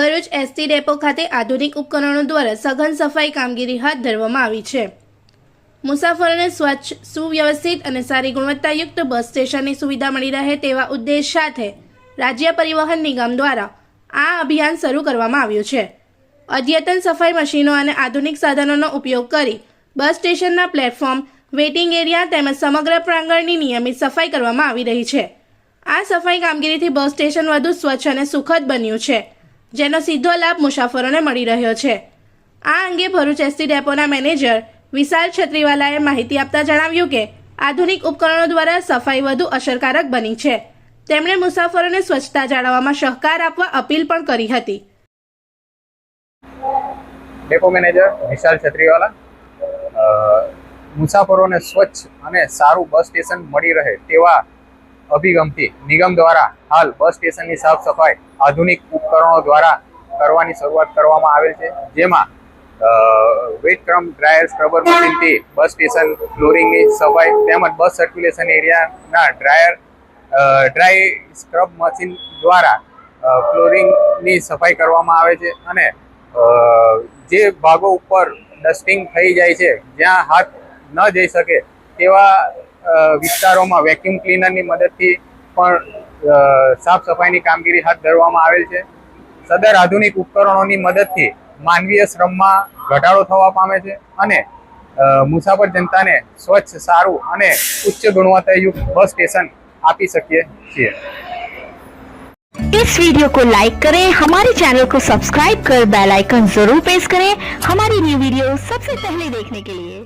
Bharuch ST depot ખાતે આધુનિક ઉપકરણો દ્વારા સઘન સફાઈ કામગીરી હાથ ધરવામાં આવી છે. મુસાફરોને સ્વચ્છ, સુવ્યવસ્થિત અને સારી ગુણવત્તાયુક્ત બસ સ્ટેશનની સુવિધા મળી રહે તેવા ઉદ્દેશ સાથે રાજ્ય પરિવહન નિગમ દ્વારા આ અભિયાન શરૂ કરવામાં આવ્યું છે. અદ્યતન સફાઈ મશીનો અને આધુનિક સાધનોનો ઉપયોગ કરી બસ સ્ટેશનના પ્લેટફોર્મ, વેઇટિંગ એરિયા તેમજ સમગ્ર પ્રાંગણની નિયમિત સફાઈ કરવામાં આવી રહી છે. આ સફાઈ કામગીરીથી બસ સ્ટેશન વધુ સ્વચ્છ અને સુખદ બન્યું છે. જેનો સીધો લાભ મુસાફરોને મળી રહ્યો છે. આ અંગે ભરૂચ એસટી ડેપોના મેનેજર વિશાલ છત્રીવાલાએ માહિતી આપતા જણાવ્યું કે, આધુનિક ઉપકરણો દ્વારા સફાઈ વધુ અસરકારક બની છે. તેમણે મુસાફરોને સ્વચ્છતા જાળવવામાં સહકાર આપવા અપીલ પણ કરી હતી. ડેપો મેનેજર વિશાલ છત્રીવાલા મુસાફરોને સ્વચ્છ અને સારું બસ સ્ટેશન મળી રહે તેવા અભિગમથી નિગમ દ્વારા હાલ બસ સ્ટેશનની સાફ સફાઈ આધુનિક ઉપકરણો દ્વારા કરવાની શરૂઆત કરવામાં આવેલ છે, જેમાં વેટ ક્રમ ડ્રાયર સ્ક્રબર મશીનથી બસ સ્ટેશન ફ્લોરિંગની સફાઈ તેમજ બસ સર્ક્યુલેશન એરિયાના ડ્રાયર ડ્રાય સ્ક્રબ મશીન દ્વારા ફ્લોરિંગની સફાઈ કરવામાં આવે છે અને જે ભાગો ઉપર ડસ્ટિંગ થઈ જાય છે, જ્યાં હાથ ન જઈ શકે તેવા વિસ્તારોમાં વેક્યુમ ક્લીનરની મદદથી પણ અ, સાફ સફાઈની કામગીરી હાથ ધરવામાં આવેલ છે સદર આધુનિક ઉપકરણોની મદદથી માનવીય શ્રમમાં ઘટાડો થવા પામે છે અને અ, મુસાફર જનતાને સ્વચ્છ સારું અને ઉચ્ચ ગુણવત્તાયુક્ત બસ સ્ટેશન આપી શકીએ છીએ इस वीडियो को लाइक करें हमारे चैनल को सब्सक्राइब कर बेल आइकन जरूर प्रेस करें हमारी न्यू वीडियो सबसे पहले देखने के लिए